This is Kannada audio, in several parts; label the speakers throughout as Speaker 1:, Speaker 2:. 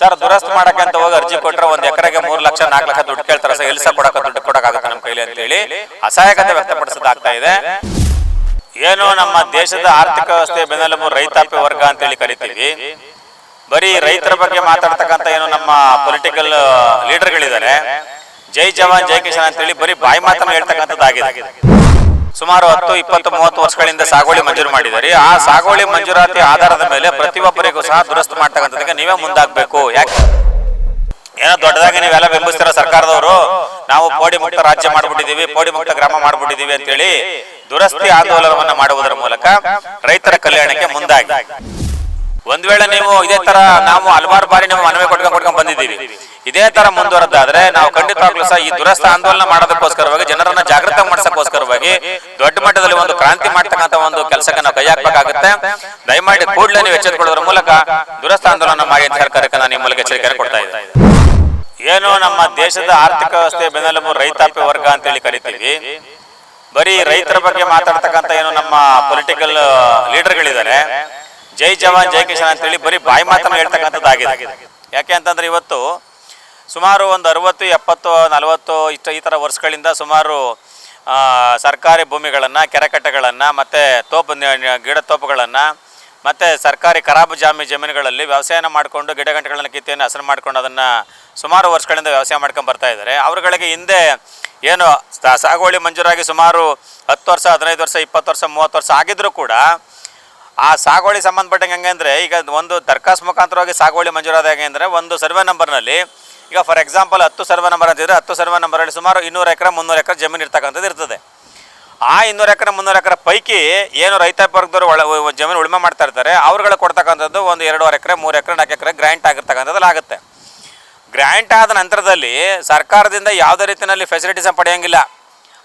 Speaker 1: ಸರ್, ದುರಸ್ತ ಮಾಡಕ್ಕೆ ಅಂತ ಹೋಗಿ ಅರ್ಜಿ ಕೊಟ್ರೆ ಒಂದ್ ಎಕರೆಗೆ ಮೂರ್ ಲಕ್ಷ, ನಾಲ್ಕು ಲಕ್ಷ ದುಡ್ಡು ಕೇಳ್ತಾರೆ ಸರ್ ಎಲ್ಸ ಕೊಡಕ ದುಡ್ಡು ಕೊಡಕ್ಕಾಗುತ್ತೆ ನಮ್ಮ ಕೈಲಿ ಅಂತ ಹೇಳಿ ಅಸಹಾಯಕತೆ ವ್ಯಕ್ತಪಡಿಸೋದಾಗ್ತಾ ಇದೆ. ಏನು ನಮ್ಮ ದೇಶದ ಆರ್ಥಿಕ ವ್ಯವಸ್ಥೆ ಬೆನ್ನೆಲುಬು ರೈತಾಪಿ ವರ್ಗ ಅಂತ ಹೇಳಿ ಕರಿತೀವಿ. ಬರೀ ರೈತರ ಬಗ್ಗೆ ಮಾತಾಡ್ತಕ್ಕಂಥ ಏನು ನಮ್ಮ ಪೊಲಿಟಿಕಲ್ ಲೀಡರ್ಗಳಿದ್ದಾರೆ ಜೈ ಜವಾನ್, ಜೈ ಕಿಶನ್ ಅಂತ ಹೇಳಿ ಬರೀ ಬಾಯಿ ಮಾತನ್ನ ಹೇಳ್ತಕ್ಕಂಥದ್ದಾಗಿದೆ. ಸುಮಾರು ಹತ್ತು, ಇಪ್ಪತ್ತು, ಮೂವತ್ತು ವರ್ಷಗಳಿಂದ ಸಾಗುವಳಿ ಮಂಜೂರು ಮಾಡಿದ್ದಾರೆ. ಆ ಸಾಗುವಳಿ ಮಂಜೂರಾತಿ ಆಧಾರದ ಮೇಲೆ ಪ್ರತಿಯೊಬ್ಬರಿಗೂ ಸಹ ದುರಸ್ತು ಮಾಡ್ತಕ್ಕಂಥದಕ್ಕೆ ನೀವೇ ಮುಂದಾಗಬೇಕು. ಯಾಕೆ? ಏನೋ ದೊಡ್ಡದಾಗಿ ನೀವೆಲ್ಲ ಬೆಂಬಲಿಸ್ತೀರ ಸರ್ಕಾರದವರು? ನಾವು ಪೋಡಿ ಮುಕ್ತ ರಾಜ್ಯ ಮಾಡ್ಬಿಟ್ಟಿದೀವಿ ಪೋಡಿ ಮುಕ್ತ ಗ್ರಾಮ ಮಾಡ್ಬಿಟ್ಟಿದೀವಿ ಅಂತೇಳಿ ದುರಸ್ತಿ ಆಂದೋಲನವನ್ನು ಮಾಡುವುದರ ಮೂಲಕ ರೈತರ ಕಲ್ಯಾಣಕ್ಕೆ ಮುಂದಾಗಿ. ಒಂದ್ ವೇಳೆ ನೀವು ಇದೇ ತರ ನಾವು ಹಲವಾರು ಬಾರಿ ನೀವು ಮನವಿ ಕೊಟ್ಕೊಂಡ್ ಕೊಟ್ಕೊಂಡ್ ಬಂದಿದ್ದೀವಿ. ಇದೇ ತರ ಮುಂದುವರೆದಾದ್ರೆ ನಾವು ಖಂಡಿತವಾಗ್ಲೂ ಸಹ ಈ ದುರಸ್ತ ಆಂದೋಲನ ಮಾಡೋದಕ್ಕೋಸ್ಕರವಾಗಿ ಜನರನ್ನ ಜಾಗೃತ ಮಾಡಿಸಕ್ಕೋಸ್ಕರವಾಗಿ ದೊಡ್ಡ ಮಟ್ಟದಲ್ಲಿ ಒಂದು ಕ್ರಾಂತಿ ಮಾಡ್ತಕ್ಕಂತ ಒಂದು ಕೆಲಸಕ್ಕೆ ನಾವು ಕೈ ಹಾಕಬೇಕಾಗುತ್ತೆ. ದಯಮಾಡಿ ಕೂಡಲೇ ನೀವು ಎಚ್ಚೆತ್ತುಕೊಳ್ಳೋದ್ರ ಮೂಲಕ ದುರಸ್ತ ಆಂದೋಲನ ಮಾಡಿ ಅಂತ ಸರ್ಕಾರಕ್ಕೆ ನಾನು ನಿಮ್ಮ ಮೂಲಕ ಎಚ್ಚರಿಕೆ ಕೊಡ್ತಾ ಇದ್ದೇನೆ ಏನು ನಮ್ಮ ದೇಶದ ಆರ್ಥಿಕ ವ್ಯವಸ್ಥೆ ಬೆನ್ನೆಲುಬು ರೈತಾಪಿ ವರ್ಗ ಅಂತ ಹೇಳಿ ಕರಿತೀವಿ. ಬರೀ ರೈತರ ಬಗ್ಗೆ ಮಾತಾಡ್ತಕ್ಕಂಥ ಏನು ನಮ್ಮ ಪೊಲಿಟಿಕಲ್ ಲೀಡರ್ಗಳಿದ್ದಾರೆ ಜೈ ಜವಾನ್ ಜೈ ಕಿಶನ್ ಅಂತ ಹೇಳಿ ಬರೀ ಬಾಯಿ ಮಾತನ್ನ ಹೇಳ್ತಕ್ಕಂಥದ್ದಾಗಿದೆ ಯಾಕೆ ಅಂತಂದ್ರೆ ಇವತ್ತು ಸುಮಾರು ಒಂದು ಅರವತ್ತು ಎಪ್ಪತ್ತು ನಲವತ್ತು ಇಷ್ಟು ಈ ಥರ ವರ್ಷಗಳಿಂದ ಸುಮಾರು ಸರ್ಕಾರಿ ಭೂಮಿಗಳನ್ನು ಕೆರೆಕಟ್ಟೆಗಳನ್ನು ಮತ್ತು ತೋಪು ಗಿಡ ತೋಪುಗಳನ್ನು ಮತ್ತು ಸರ್ಕಾರಿ ಖರಾಬು ಜಾಮಿ ಜಮೀನುಗಳಲ್ಲಿ ವ್ಯವಸಾಯನ ಮಾಡಿಕೊಂಡು ಗಿಡ ಗಂಟೆಗಳನ್ನು ಕಿತ್ತಿಯನ್ನು ಹಸಿರು ಮಾಡ್ಕೊಂಡು ಅದನ್ನು ಸುಮಾರು ವರ್ಷಗಳಿಂದ ವ್ಯವಸಾಯ ಮಾಡ್ಕೊಂಡು ಬರ್ತಾ ಇದ್ದಾರೆ. ಅವರುಗಳಿಗೆ ಹಿಂದೆ ಏನು ಸಾಗುವಳಿ ಮಂಜೂರಾಗಿ ಸುಮಾರು ಹತ್ತು ವರ್ಷ ಹದಿನೈದು ವರ್ಷ ಇಪ್ಪತ್ತು ವರ್ಷ ಮೂವತ್ತು ವರ್ಷ ಆಗಿದ್ರೂ ಕೂಡ ಆ ಸಾಗುವಳಿ ಸಂಬಂಧಪಟ್ಟಂಗೆ ಹೆಂಗೆ ಅಂದರೆ ಈಗ ಒಂದು ದರ್ಖಾಸ್ ಮುಖಾಂತರವಾಗಿ ಸಾಗುವಳಿ ಮಂಜೂರಾದ ಹೇಗೆ ಅಂದರೆ, ಒಂದು ಸರ್ವೆ ನಂಬರ್ನಲ್ಲಿ ಈಗ ಫಾರ್ ಎಕ್ಸಾಂಪಲ್ ಹತ್ತು ಸರ್ವೆ ನಂಬರ್ ಅಂತಿದ್ರೆ ಹತ್ತು ಸರ್ವೆ ನಂಬರಲ್ಲಿ ಸುಮಾರು ಇನ್ನೂರು ಎಕರೆ, ಮುನ್ನೂರು ಎಕರೆ ಜಮೀನು ಇರ್ತಕ್ಕಂಥದ್ದು ಇರ್ತದೆ. ಆ ಇನ್ನೂರು ಎಕರೆ, ಮುನ್ನೂರು ಎಕರೆ ಪೈಕಿ ಏನು ರೈತ ವರ್ಗದವರು ಒಳ ಜಮೀನು ಉಳುಮೆ ಮಾಡ್ತಾ ಇರ್ತಾರೆ, ಅವ್ರುಗಳು ಕೊಡ್ತಕ್ಕಂಥದ್ದು ಒಂದು ಎರಡೂವರೆ ಎಕರೆ, ಮೂರು ಎಕರೆ, ನಾಲ್ಕು ಎಕರೆ ಗ್ರ್ಯಾಂಟ್ ಆಗಿರ್ತಕ್ಕಂಥದ್ದು ಆಗುತ್ತೆ. ಗ್ರ್ಯಾಂಟ್ ಆದ ನಂತರದಲ್ಲಿ ಸರ್ಕಾರದಿಂದ ಯಾವುದೇ ರೀತಿಯಲ್ಲಿ ಫೆಸಿಲಿಟೀಸನ್ನು ಪಡೆಯೋಂಗಿಲ್ಲ.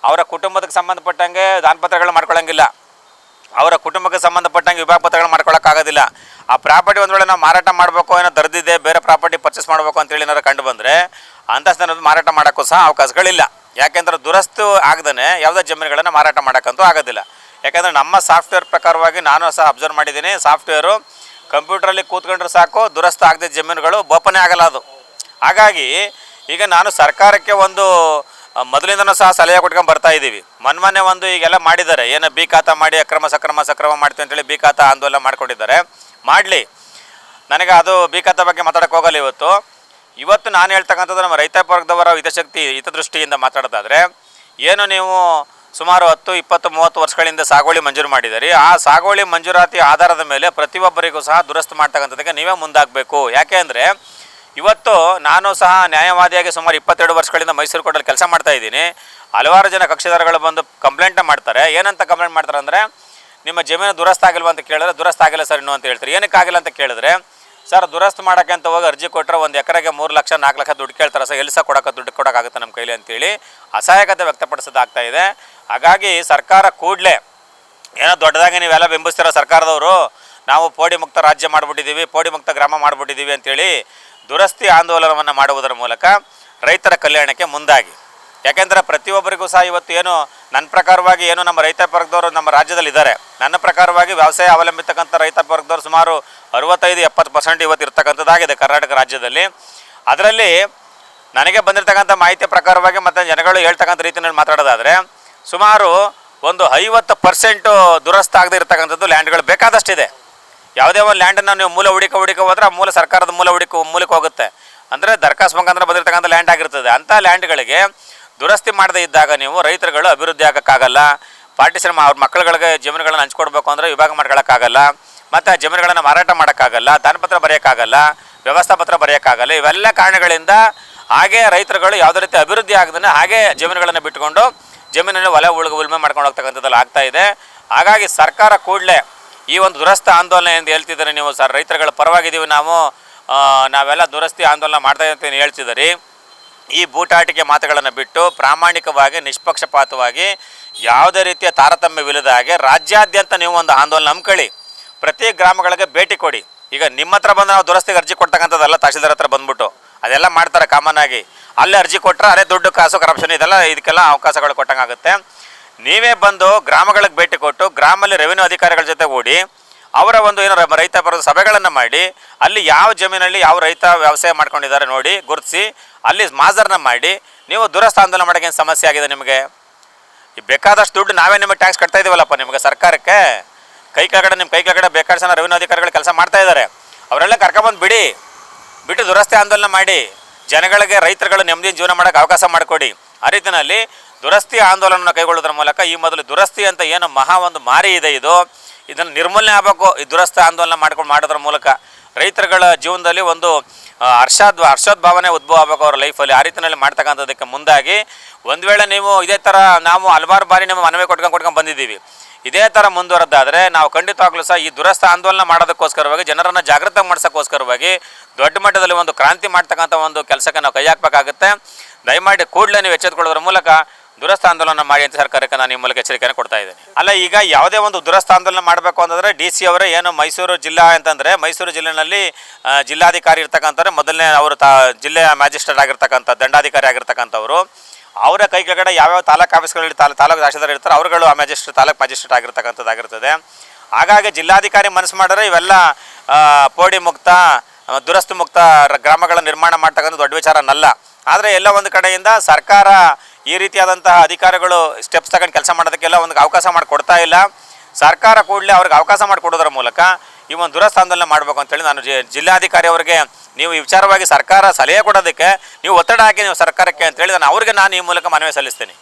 Speaker 1: ಅವರ ಕುಟುಂಬಕ್ಕೆ ಸಂಬಂಧಪಟ್ಟಂಗೆ ದಾನಪತ್ರಗಳು ಮಾಡ್ಕೊಳ್ಳೋಂಗಿಲ್ಲ ಅವರ ಕುಟುಂಬಕ್ಕೆ ಸಂಬಂಧಪಟ್ಟಂಗೆ ವಿಭಾಗ ಪತ್ರಗಳು ಮಾಡ್ಕೊಳ್ಳೋಕ್ಕಾಗೋದಿಲ್ಲ ಆ ಪ್ರಾಪರ್ಟಿ ಒಂದು ವೇಳೆ ನಾವು ಮಾರಾಟ ಮಾಡಬೇಕು ಏನೋ ದರ್ದಿದೆ, ಬೇರೆ ಪ್ರಾಪರ್ಟಿ ಪರ್ಚೇಸ್ ಮಾಡಬೇಕು ಅಂತೇಳಿ ಏನಾರು ಕಂಡು ಬಂದರೆ ಅಂಥ ಸಂದರ್ಭದಲ್ಲಿ ಮಾರಾಟ ಮಾಡೋಕ್ಕೂ ಸಹ ಅವಕಾಶಗಳಿಲ್ಲ. ಯಾಕೆಂದ್ರೆ ದುರಸ್ತು ಆಗದೇ ಯಾವುದೇ ಜಮೀನುಗಳನ್ನು ಮಾರಾಟ ಮಾಡೋಕ್ಕಂತೂ ಆಗೋದಿಲ್ಲ. ಯಾಕೆಂದರೆ ನಮ್ಮ ಸಾಫ್ಟ್ವೇರ್ ಪ್ರಕಾರವಾಗಿ ನಾನು ಸಹ ಅಬ್ಸರ್ವ್ ಮಾಡಿದ್ದೀನಿ, ಸಾಫ್ಟ್ವೇರು ಕಂಪ್ಯೂಟ್ರಲ್ಲಿ ಕೂತ್ಕೊಂಡ್ರೆ ಸಾಕು, ದುರಸ್ತು ಆಗದೆ ಜಮೀನುಗಳು ಬೋಪನೆ ಆಗಲ್ಲ ಅದು. ಹಾಗಾಗಿ ಈಗ ನಾನು ಸರ್ಕಾರಕ್ಕೆ ಒಂದು ಮೊದಲಿಂದನೂ ಸಹ ಸಲಹೆ ಕೊಟ್ಕೊಂಡು ಬರ್ತಾ ಇದ್ದೀವಿ ಮನ್ಮನೆ ಒಂದು ಈಗೆಲ್ಲ ಮಾಡಿದ್ದಾರೆ. ಏನೋ ಬಿ ಖಾತಾ ಮಾಡಿ ಅಕ್ರಮ ಸಕ್ರಮ ಸಕ್ರಮ ಮಾಡ್ತೀವಿ ಅಂತೇಳಿ ಬಿ ಖಾತಾ ಆಂದೋಲನ ಮಾಡ್ಕೊಂಡಿದ್ದಾರೆ. ಮಾಡಲಿ. ನನಗೆ ಅದು ಬಿ ಬಗ್ಗೆ ಮಾತಾಡೋಕೆ ಹೋಗಲ್ಲ ಇವತ್ತು. ಇವತ್ತು ನಾನು ಹೇಳ್ತಕ್ಕಂಥದ್ದು ನಮ್ಮ ರೈತ ವರ್ಗದವರ ಹಿತಶಕ್ತಿ, ಹಿತದೃಷ್ಟಿಯಿಂದ ಮಾತಾಡೋದಾದರೆ, ಏನು ನೀವು ಸುಮಾರು ಹತ್ತು, ಇಪ್ಪತ್ತು, ಮೂವತ್ತು ವರ್ಷಗಳಿಂದ ಸಾಗುವಳಿ ಮಂಜೂರು ಮಾಡಿದ್ದೀರಿ. ಆ ಸಾಗುವಳಿ ಮಂಜೂರಾತಿ ಆಧಾರದ ಮೇಲೆ ಪ್ರತಿಯೊಬ್ಬರಿಗೂ ಸಹ ದುರಸ್ತು ಮಾಡ್ತಕ್ಕಂಥದ್ದಕ್ಕೆ ನೀವೇ ಮುಂದಾಗಬೇಕು. ಯಾಕೆ ಅಂದರೆ ಇವತ್ತು ನಾನು ಸಹ ನ್ಯಾಯವಾದಿಯಾಗಿ ಸುಮಾರು ಇಪ್ಪತ್ತೆರಡು ವರ್ಷಗಳಿಂದ ಮೈಸೂರು ಕೋರ್ಟಲ್ಲಿ ಕೆಲಸ ಮಾಡ್ತಾ ಇದ್ದೀನಿ. ಹಲವಾರು ಜನ ಕಕ್ಷಿದಾರಗಳು ಬಂದು ಕಂಪ್ಲೇಂಟ್ ಮಾಡ್ತಾರೆ. ಏನಂತ ಕಂಪ್ಲೇಂಟ್ ಮಾಡ್ತಾರೆ ಅಂದರೆ, ನಿಮ್ಮ ಜಮೀನು ದುರಸ್ತ ಆಗಿಲ್ವ ಅಂತ ಕೇಳಿದ್ರೆ, ದುರಸ್ತ ಆಗಿಲ್ಲ ಸರ್ ಇನ್ನು ಅಂತ ಹೇಳ್ತಾರೆ. ಏನಕ್ಕೆ ಆಗಿಲ್ಲ ಅಂತ ಕೇಳಿದ್ರೆ, ಸರ್ ದುರಸ್ತು ಮಾಡೋಕ್ಕೆ ಅಂತ ಹೋಗಿ ಅರ್ಜಿ ಕೊಟ್ಟರೆ ಒಂದು ಎಕರೆಗೆ ಮೂರು ಲಕ್ಷ, ನಾಲ್ಕು ಲಕ್ಷ ದುಡ್ಡು ಕೇಳ್ತಾರೆ ಸರ್. ಎಲ್ಲಿ ಸಹ ಕೊಡೋಕೆ ದುಡ್ಡು ಕೊಡೋಕ್ಕಾಗುತ್ತೆ ನಮ್ಮ ಕೈಲಿ ಅಂತೇಳಿ ಅಸಹಾಯಕತೆ ವ್ಯಕ್ತಪಡಿಸೋದಾಗ್ತಾ ಇದೆ. ಹಾಗಾಗಿ ಸರ್ಕಾರ ಕೂಡಲೇ, ಏನೋ ದೊಡ್ಡದಾಗಿ ನೀವೆಲ್ಲ ಬಿಂಬಿಸ್ತೀರ ಸರ್ಕಾರದವರು, ನಾವು ಪೋಡಿ ಮುಕ್ತ ರಾಜ್ಯ ಮಾಡಿಬಿಟ್ಟಿದ್ದೀವಿ, ಪೋಡಿ ಮುಕ್ತ ಗ್ರಾಮ ಮಾಡಿಬಿಟ್ಟಿದ್ದೀವಿ ಅಂತೇಳಿ ದುರಸ್ತಿ ಆಂದೋಲನವನ್ನು ಮಾಡುವುದರ ಮೂಲಕ ರೈತರ ಕಲ್ಯಾಣಕ್ಕೆ ಮುಂದಾಗಿ. ಯಾಕೆಂದರೆ ಪ್ರತಿಯೊಬ್ಬರಿಗೂ ಸಹ ಇವತ್ತು ಏನು ನನ್ನ ಪ್ರಕಾರವಾಗಿ ಏನು ನಮ್ಮ ರೈತ ವರ್ಗದವರು ನಮ್ಮ ರಾಜ್ಯದಲ್ಲಿ ಇದ್ದಾರೆ. ನನ್ನ ಪ್ರಕಾರವಾಗಿ ವ್ಯವಸಾಯ ಅವಲಂಬಿತಕ್ಕಂಥ ರೈತ ವರ್ಗದವರು ಸುಮಾರು ಅರವತ್ತೈದು, ಎಪ್ಪತ್ತು ಪರ್ಸೆಂಟ್ ಇವತ್ತು ಇರ್ತಕ್ಕಂಥದ್ದಾಗಿದೆ ಕರ್ನಾಟಕ ರಾಜ್ಯದಲ್ಲಿ. ಅದರಲ್ಲಿ ನನಗೆ ಬಂದಿರತಕ್ಕಂಥ ಮಾಹಿತಿ ಪ್ರಕಾರವಾಗಿ ಮತ್ತು ಜನಗಳು ಹೇಳ್ತಕ್ಕಂಥ ರೀತಿಯಲ್ಲಿ ಮಾತಾಡೋದಾದರೆ, ಸುಮಾರು ಒಂದು ಐವತ್ತು ಪರ್ಸೆಂಟು ದುರಸ್ತಾಗದೇ ಇರತಕ್ಕಂಥದ್ದು ಲ್ಯಾಂಡ್ಗಳು ಬೇಕಾದಷ್ಟಿದೆ. ಯಾವುದೇ ಒಂದು ಲ್ಯಾಂಡನ್ನು ನೀವು ಮೂಲ ಹುಡುಕ ಹುಡುಕ ಹೋದ್ರೆ ಮೂಲ ಸರ್ಕಾರದ ಮೂಲ ಹುಡುಕ ಮೂಲಕ್ಕೆ ಹೋಗುತ್ತೆ. ಅಂದರೆ ದರ್ಖಾಸ್ ಮುಖಾಂತರ ಬಂದಿರತಕ್ಕಂಥ ಲ್ಯಾಂಡ್ ಆಗಿರ್ತದೆ. ಅಂಥ ಲ್ಯಾಂಡ್ಗಳಿಗೆ ದುರಸ್ತಿ ಮಾಡದೇ ಇದ್ದಾಗ ನೀವು ರೈತರುಗಳು ಅಭಿವೃದ್ಧಿ ಆಗೋಕ್ಕಾಗಲ್ಲ. ಪಾರ್ಟಿಷನ್ ಅವ್ರ ಮಕ್ಕಳುಗಳಿಗೆ ಜಮೀನುಗಳನ್ನು ಹಂಚ್ಕೊಡ್ಬೇಕು ಅಂದರೆ ವಿಭಾಗ ಮಾಡ್ಕೊಳ್ಳೋಕ್ಕಾಗಲ್ಲ ಮತ್ತು ಆ ಜಮೀನುಗಳನ್ನು ಮಾರಾಟ ಮಾಡೋಕ್ಕಾಗಲ್ಲ, ದಾನಪತ್ರ ಬರೆಯೋಕ್ಕಾಗಲ್ಲ ವ್ಯವಸ್ಥಾ ಪತ್ರ ಬರೆಯೋಕ್ಕಾಗಲ್ಲ. ಇವೆಲ್ಲ ಕಾರಣಗಳಿಂದ ಹಾಗೆ ರೈತರುಗಳು ಯಾವುದೇ ರೀತಿ ಅಭಿವೃದ್ಧಿ ಆಗದೇ ಹಾಗೆ ಜಮೀನುಗಳನ್ನು ಬಿಟ್ಟುಕೊಂಡು ಜಮೀನನ್ನು ಒಲೆ ಉಳ್ಗ ಉಳುಮೆ ಮಾಡ್ಕೊಂಡು ಹೋಗ್ತಕ್ಕಂಥದ್ದಲ್ಲಿ ಆಗ್ತಾ ಇದೆ. ಹಾಗಾಗಿ ಸರ್ಕಾರ ಕೂಡಲೇ ಈ ಒಂದು ದುರಸ್ತ ಆಂದೋಲನ ಎಂದು ಹೇಳ್ತಿದ್ದಾರೆ ನೀವು ಸರ್, ರೈತರುಗಳ ಪರವಾಗಿದ್ದೀವಿ ನಾವು. ನಾವೆಲ್ಲ ದುರಸ್ತಿ ಆಂದೋಲನ ಮಾಡ್ತಾ ಅಂತ ಹೇಳ್ತಿದ್ದೀರಿ. ಈ ಬೂಟಾಟಿಕೆ ಮಾತುಗಳನ್ನು ಬಿಟ್ಟು ಪ್ರಾಮಾಣಿಕವಾಗಿ, ನಿಷ್ಪಕ್ಷಪಾತವಾಗಿ, ಯಾವುದೇ ರೀತಿಯ ತಾರತಮ್ಯವಿಲ್ಲದ ಹಾಗೆ ರಾಜ್ಯಾದ್ಯಂತ ನೀವು ಒಂದು ಆಂದೋಲನ ಹಮ್ಮಿಕೊಳ್ಳಿ ಪ್ರತಿ ಗ್ರಾಮಗಳಿಗೆ ಭೇಟಿ ಕೊಡಿ. ಈಗ ನಿಮ್ಮ ಹತ್ರ ಬಂದು ನಾವು ದುರಸ್ತಿಗೆ ಅರ್ಜಿ ಕೊಡ್ತಕ್ಕಂಥದ್ದಲ್ಲ ತಹಶೀಲ್ದಾರ್ ಹತ್ರ ಬಂದ್ಬಿಟ್ಟು, ಅದೆಲ್ಲ ಮಾಡ್ತಾರೆ ಕಾಮನ್ ಆಗಿ. ಅಲ್ಲೇ ಅರ್ಜಿ ಕೊಟ್ಟರೆ ಅದೇ ದುಡ್ಡು, ಕಾಸು ಕರಪ್ಷನ್ ಇದೆಲ್ಲ ಇದಕ್ಕೆಲ್ಲ ಅವಕಾಶಗಳು ಕೊಟ್ಟಂಗಾಗುತ್ತೆ. ನೀವೇ ಬಂದು ಗ್ರಾಮಗಳಿಗೆ ಭೇಟಿ ಕೊಟ್ಟು ಗ್ರಾಮಲ್ಲಿ ರೆವಿನ್ಯೂ ಅಧಿಕಾರಿಗಳ ಜೊತೆ ಓಡಿ ಅವರ ಒಂದು ಏನೋ ರೈತ ಪರದ ಸಭೆಗಳನ್ನು ಮಾಡಿ ಅಲ್ಲಿ ಯಾವ ಜಮೀನಲ್ಲಿ ಯಾವ ರೈತ ವ್ಯವಸಾಯ ಮಾಡ್ಕೊಂಡಿದ್ದಾರೆ ನೋಡಿ ಗುರುತಿಸಿ ಅಲ್ಲಿ ಮಾಜರ್ನ ಮಾಡಿ ನೀವು ದುರಸ್ಥ ಆಂದೋಲನ ಮಾಡೋಕೆ ಏನು ಸಮಸ್ಯೆ ಆಗಿದೆ ನಿಮಗೆ? ಈ ಬೇಕಾದಷ್ಟು ದುಡ್ಡು ನಾವೇ ನಿಮಗೆ ಟ್ಯಾಕ್ಸ್ ಕಟ್ತಾ ಇದೀವಲ್ಲಪ್ಪ ನಿಮಗೆ ಸರ್ಕಾರಕ್ಕೆ? ಕೈ ಕೆಳಗಡೆ ನಿಮ್ಮ ಕೈ ಕೆಳಗಡೆ ಬೇಕಾದ ಜನ ರೆವಿನ್ಯೂ ಅಧಿಕಾರಿಗಳು ಕೆಲಸ ಮಾಡ್ತಾ ಇದ್ದಾರೆ. ಅವರೆಲ್ಲ ಕರ್ಕೊಂಬಂದು ಬಿಡಿ. ಬಿಟ್ಟು ದುರಸ್ತಿ ಆಂದೋಲನ ಮಾಡಿ. ಜನಗಳಿಗೆ, ರೈತರುಗಳು ನೆಮ್ಮದಿ ಜೀವನ ಮಾಡೋಕ್ಕೆ ಅವಕಾಶ ಮಾಡಿಕೊಡಿ. ಆ ರೀತಿಯಲ್ಲಿ ದುರಸ್ತಿ ಆಂದೋಲನ ಕೈಗೊಳ್ಳೋದ್ರ ಮೂಲಕ ಈ ಮೊದಲು ದುರಸ್ತಿ ಅಂತ ಏನು ಮಹಾ ಒಂದು ಮಾರಿ ಇದೆ ಇದು. ಇದನ್ನು ನಿರ್ಮೂಲನೆ ಆಗಬೇಕು. ಈ ದುರಸ್ತಿ ಆಂದೋಲನ ಮಾಡ್ಕೊಂಡು ಮಾಡೋದ್ರ ಮೂಲಕ ರೈತರುಗಳ ಜೀವನದಲ್ಲಿ ಒಂದು ಹರ್ಷಾದ್ ಹರ್ಷೋದ್ ಭಾವನೆ ಉದ್ಭವ ಆಗಬೇಕು ಅವ್ರ ಲೈಫಲ್ಲಿ ಆ ರೀತಿಯಲ್ಲಿ ಮಾಡ್ತಕ್ಕಂಥದ್ದಕ್ಕೆ ಮುಂದಾಗಿ ಒಂದು ವೇಳೆ ನೀವು ಇದೇ ಥರ ನಾವು ಹಲವಾರು ಬಾರಿ ನಿಮ್ಮ ಮನವಿ ಕೊಟ್ಕೊಂಡು ಕೊಟ್ಕೊಂಡು ಬಂದಿದ್ದೀವಿ. ಇದೇ ಥರ ಮುಂದುವರೆದಾದರೆ ನಾವು ಖಂಡಿತವಾಗ್ಲೂ ಸಹ ಈ ದುರಸ್ಥ ಆಂದೋಲನ ಮಾಡೋದಕ್ಕೋಸ್ಕರವಾಗಿ, ಜನರನ್ನು ಜಾಗೃತ ಮಾಡಿಸೋಕ್ಕೋಸ್ಕರವಾಗಿ ದೊಡ್ಡ ಮಟ್ಟದಲ್ಲಿ ಒಂದು ಕ್ರಾಂತಿ ಮಾಡ್ತಕ್ಕಂಥ ಒಂದು ಕೆಲಸಕ್ಕೆ ನಾವು ಕೈ ಹಾಕಬೇಕಾಗುತ್ತೆ. ದಯಮಾಡಿ ಕೂಡಲೇ ನೀವು ಎಚ್ಚೆತ್ತುಕೊಳ್ಳೋದ್ರ ಮೂಲಕ ದುರಸ್ಥ ಆಂದೋಲನ ಮಾಡಿ ಅಂತ ಸರ್ಕಾರಕ್ಕೆ ನಾನು ಈ ಮೂಲಕ ಎಚ್ಚರಿಕೆಯನ್ನು ಕೊಡ್ತಾ ಇದ್ದೇನೆ. ಅಲ್ಲ, ಈಗ ಯಾವುದೇ ಒಂದು ದುರಸ್ಥ ಆಂದೋಲನ ಮಾಡಬೇಕು ಅಂತಂದರೆ ಡಿ ಸಿ ಅವರೇ ಏನು ಮೈಸೂರು ಜಿಲ್ಲಾ ಅಂತಂದರೆ ಮೈಸೂರು ಜಿಲ್ಲೆಯಲ್ಲಿ ಜಿಲ್ಲಾಧಿಕಾರಿ ಇರ್ತಕ್ಕಂಥವ್ರೆ, ಮೊದಲನೇ ಅವರು ತಾ ಜಿಲ್ಲೆಯ ಮ್ಯಾಜಿಸ್ಟ್ರೇಟ್ ಆಗಿರ್ತಕ್ಕಂಥ, ದಂಡಾಧಿಕಾರಿ ಆಗಿರ್ತಕ್ಕಂಥವ್ರು, ಅವರ ಕೈ ಕೆಳಗಡೆ ಯಾವ್ಯಾವ ತಾಲೂಕು ಆಫೀಸ್ಗಳಲ್ಲಿ ತಾಲೂಕು ತಾಲೂಕು ತಹಶೀಲ್ದಾರ್ ಇರ್ತಾರೆ ಅವರುಗಳು ಆ ಮ್ಯಾಜಿಸ್ಟ್ರೇಟ್ ತಾಲೂಕು ಮ್ಯಾಜಿಸ್ಟ್ರೇಟ್ ಆಗಿರ್ತಕ್ಕಂಥದ್ದಾಗಿರ್ತದೆ. ಹಾಗಾಗಿ ಜಿಲ್ಲಾಧಿಕಾರಿ ಮನಸ್ಸು ಮಾಡಿದ್ರೆ ಇವೆಲ್ಲ ಪೋಡಿ ಮುಕ್ತ, ದುರಸ್ತಿ ಮುಕ್ತ ಗ್ರಾಮಗಳ ನಿರ್ಮಾಣ ಮಾಡ್ತಕ್ಕಂಥ ದೊಡ್ಡ ವಿಚಾರನಲ್ಲ. ಆದರೆ ಎಲ್ಲ ಒಂದು ಕಡೆಯಿಂದ ಸರ್ಕಾರ ಈ ರೀತಿಯಾದಂತಹ ಅಧಿಕಾರಿಗಳು ಸ್ಟೆಪ್ಸ್ ತಗೊಂಡು ಕೆಲಸ ಮಾಡೋದಕ್ಕೆಲ್ಲ ಒಂದು ಅವಕಾಶ ಮಾಡಿ ಕೊಡ್ತಾ ಇಲ್ಲ. ಸರ್ಕಾರ ಕೂಡಲೇ ಅವ್ರಿಗೆ ಅವಕಾಶ ಮಾಡಿಕೊಡೋದ್ರ ಮೂಲಕ ಈ ಒಂದು ದುರಸ್ಥ ಆಂದೋಲನ ಮಾಡಬೇಕು ಅಂತೇಳಿ ನಾನು ಜಿಲ್ಲಾಧಿಕಾರಿ ಅವರಿಗೆ ನೀವು ವಿಚಾರವಾಗಿ ಸರ್ಕಾರ ಸಲಹೆ ಕೊಡೋದಕ್ಕೆ ನೀವು ಒತ್ತಡ ಹಾಕಿ ನೀವು ಸರ್ಕಾರಕ್ಕೆ ಅಂತೇಳಿ ನಾನು ಅವ್ರಿಗೆ ನಾನು ಈ ಮೂಲಕ ಮನವಿ ಸಲ್ಲಿಸ್ತೀನಿ.